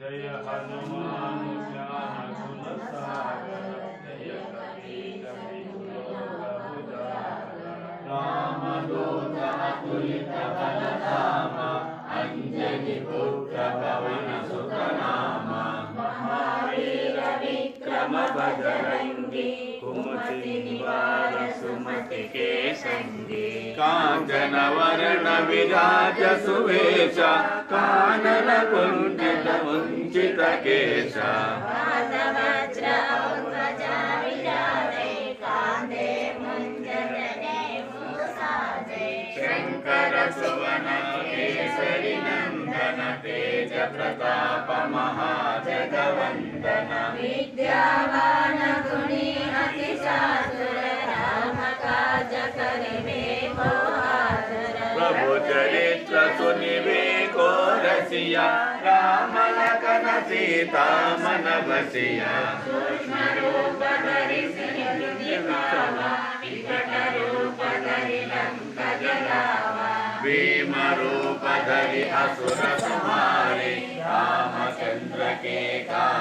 जय हनुमान ज्ञान गुण सागर जय रामदूत अतुलित बल पुत्र पवन सुत नाम महावीर विक्रम बजरंगी कुमति सुमति के संगी कांचन वर्ण विराज सुवेश कानन कुंजित मुंजित केश शंकर सुवन केसरी नंदन तेज प्रताप महाजगवंदन विद्यावान गुणी अति चातुर प्रभु चरित्र सुनिवे को रसिया राम लखन सीता मन बसिया भीम रूप धरि असुर संहारे रामचंद्र के काज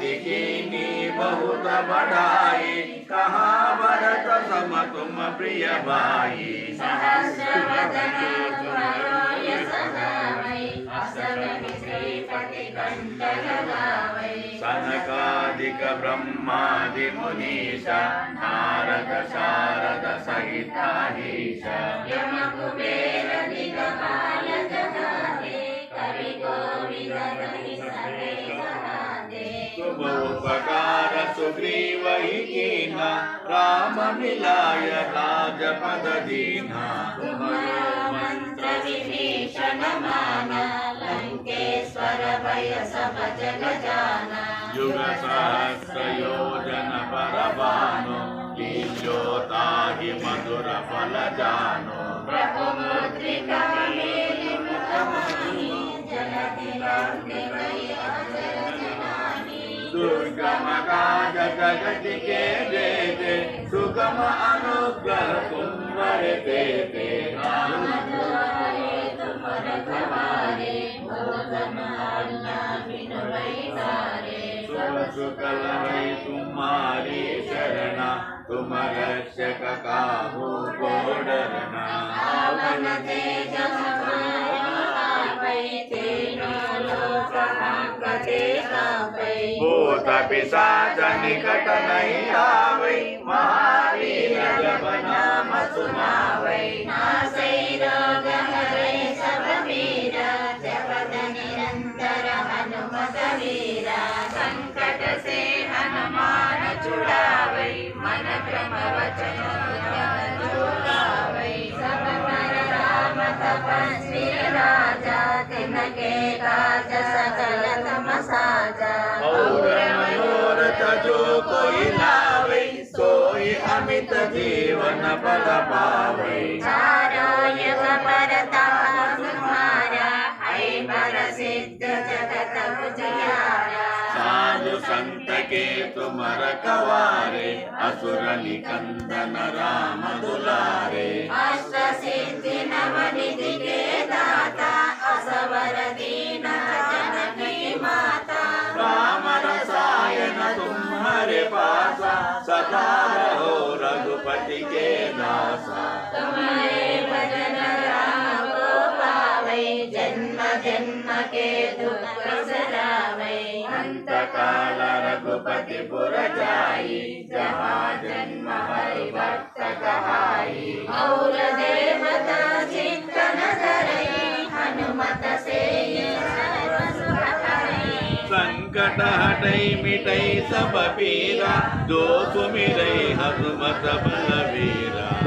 रघुपति बहुत बड़ाई कहाँ भरत सम तुम प्रिय भाई। सनकादिक ब्रह्मादि मुनीषा नारद शारद सहित अहीशा उपकार सुग्रीव ही कीना राम मिलाय राजपद दीना मंत्र विभीषण माना लंकेश्वर भय सब जग जाना युग सहस्र योजन पर भानु लील्योताहि मधुर फल जानो प्रभु मुद्रिका मेलि मुख अचर Shaka Kahu Kodarana Avana Deja Sakana भूत पिशाच निकट नहीं आवे महावीर जब नाम सुनावे नासै रोग हरै सब पीरा जपत निरंतर हनुमत वीरा संकट से हनुमान छुड़ावै मन क्रम वचन ध्यान जुलावै सब पर राम तपस्वी राजा तिनके काज सकल पद पावे चारो युग परताप तुम्हारा है प्रसिद्ध जगत उजियारा साधु संत के तुम रखवारे असुर निकंदन राम दुलारे अष्ट सिद्धि नव निधि के दाता असवर दीन जननी माता राम रसायन तुम्हारे पासा सदा जन्म के दुख बिसरावै अंत काल रघुपति पुर जाई जहाँ जन्म हरि भक्त कहाई और देवता चित्तन धरई हनुमत से सर्व सुख करई संकट हटई मिटई सब पीरा जो सुमिरै हनुमत बलवीरा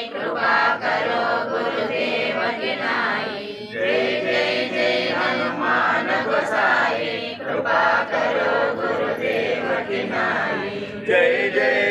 Jai Jai.